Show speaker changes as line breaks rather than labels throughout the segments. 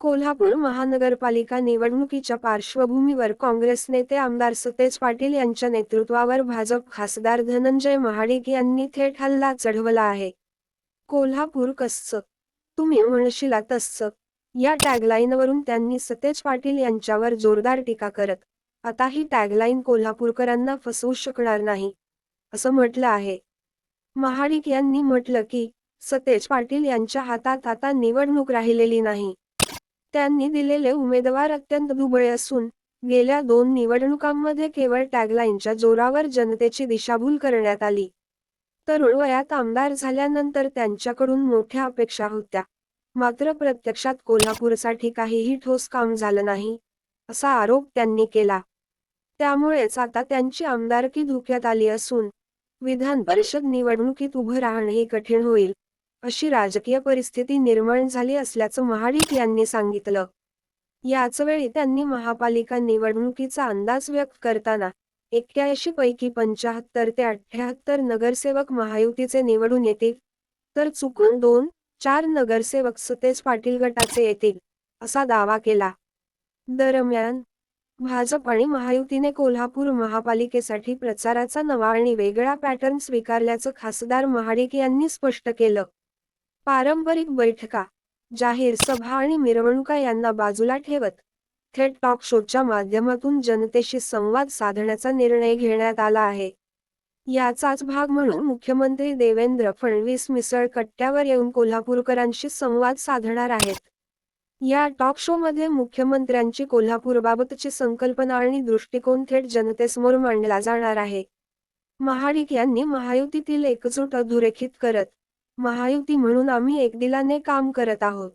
कोल्हापूर महानगरपालिका निवडणुकीच्या पार्श्वभूमीवर काँग्रेस नेते आमदार सतेज पाटील यांच्या नेतृत्वावर भाजप खासदार धनंजय महाडिक यांनी थेट हल्ला चढवला आहे. कोल्हापूर कसं? तुम्ही म्हणशीला तसं. या टॅगलाईनवरून त्यांनी सतेज पाटील यांच्यावर जोरदार टीका करत आता ही टॅगलाईन कोल्हापूरकरांना फसवू शकणार नाही असं म्हटलं आहे. महाडिक यांनी म्हटलं की सतेज पाटील यांच्या हातात आता निवडणूक राहिलेली नाही. त्यांनी दिलेले उमेदवार अत्यंत दुबळे असून गेल्या दोन निवडणुकांमध्ये केवळ टॅगलाईनच्या जोरावर जनतेची दिशाभूल करण्यात आली. तरुण वयात आमदार झाल्यानंतर त्यांच्याकडून मोठ्या अपेक्षा होत्या. मात्र प्रत्यक्षात कोल्हापूरसाठी काहीही ठोस काम झालं नाही असा आरोप त्यांनी केला. त्यामुळेच आता त्यांची आमदारकी धोक्यात आली असून विधान परिषद निवडणुकीत उभं राहणंही कठीण होईल. अशी राजकीय परिस्थिती निर्माण झाली असल्याचं महाडिक यांनी सांगितलं. याच वेळी त्यांनी महापालिका निवडणुकीचा अंदाज व्यक्त करताना एक्क्याऐंशी पैकी पंचाहत्तर ते अठ्याहत्तर नगरसेवक महायुतीचे निवडून येतील तर चुकून दोन चार नगरसेवक सतेज पाटील गटाचे येतील असा दावा केला. दरम्यान भाजप आणि महायुतीने कोल्हापूर महापालिकेसाठी प्रचाराचा नवा आणि वेगळा पॅटर्न स्वीकारल्याचं खासदार महाडिक यांनी स्पष्ट केलं. पारंपरिक बैठका जाहीर सभा आणि मिरवणुका यांना बाजूला ठेवत थेट टॉक शोच्या माध्यमातून जनतेशी संवाद साधण्याचा निर्णय घेण्यात आला आहे. याचाच भाग म्हणून मुख्यमंत्री देवेंद्र फडणवीस मिसळ कट्ट्यावर येऊन कोल्हापूरकरांशी संवाद साधणार आहेत. या टॉक शो मध्ये मुख्यमंत्र्यांची कोल्हापूरबाबतची संकल्पना आणि दृष्टिकोन थेट जनतेसमोर मांडला जाणार आहे. महाडिक यांनी महायुतीतील एकजूट अधोरेखित करत महायुती म्हणून आम्ही एकदिलाने काम करत आहोत.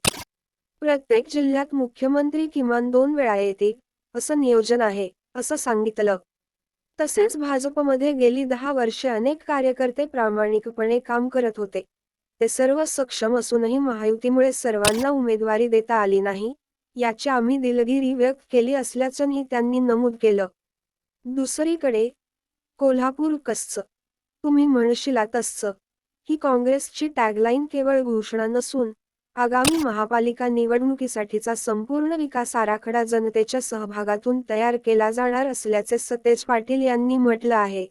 प्रत्येक जिल्ह्यात मुख्यमंत्री किमान दोन वेळा येतील असं नियोजन आहे असं सांगितलं. तसेच भाजपमध्ये गेली दहा वर्षे अनेक कार्यकर्ते प्रामाणिकपणे काम करत होते. ते सर्व सक्षम असूनही महायुतीमुळे सर्वांना उमेदवारी देता आली नाही याची आम्ही दिलगिरी व्यक्त केली असल्याचंही त्यांनी नमूद केलं. दुसरीकडे कोल्हापूर कसचं तुम्ही म्हणशीला तसचं ही काँग्रेसची टॅगलाईन केवळ घोषणा नसून आगामी महापालिका निवडणुकीसाठीचा संपूर्ण विकास आराखडा जनतेच्या सहभागातून तयार केला जाणार असल्याचे सतेज पाटील यांनी म्हटलं आहे.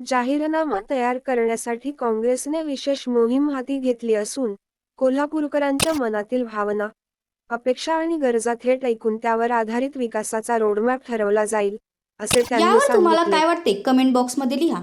जाहीरनामा तयार करण्यासाठी काँग्रेसने विशेष मोहीम हाती घेतली असून कोल्हापूरकरांच्या मनातील भावना अपेक्षा आणि गरजा थेट ऐकून त्यावर आधारित विकासाचा रोडमॅप ठरवला जाईल असे त्यांनी
तुम्हाला काय वाटते? कमेंट बॉक्समध्ये लिहा.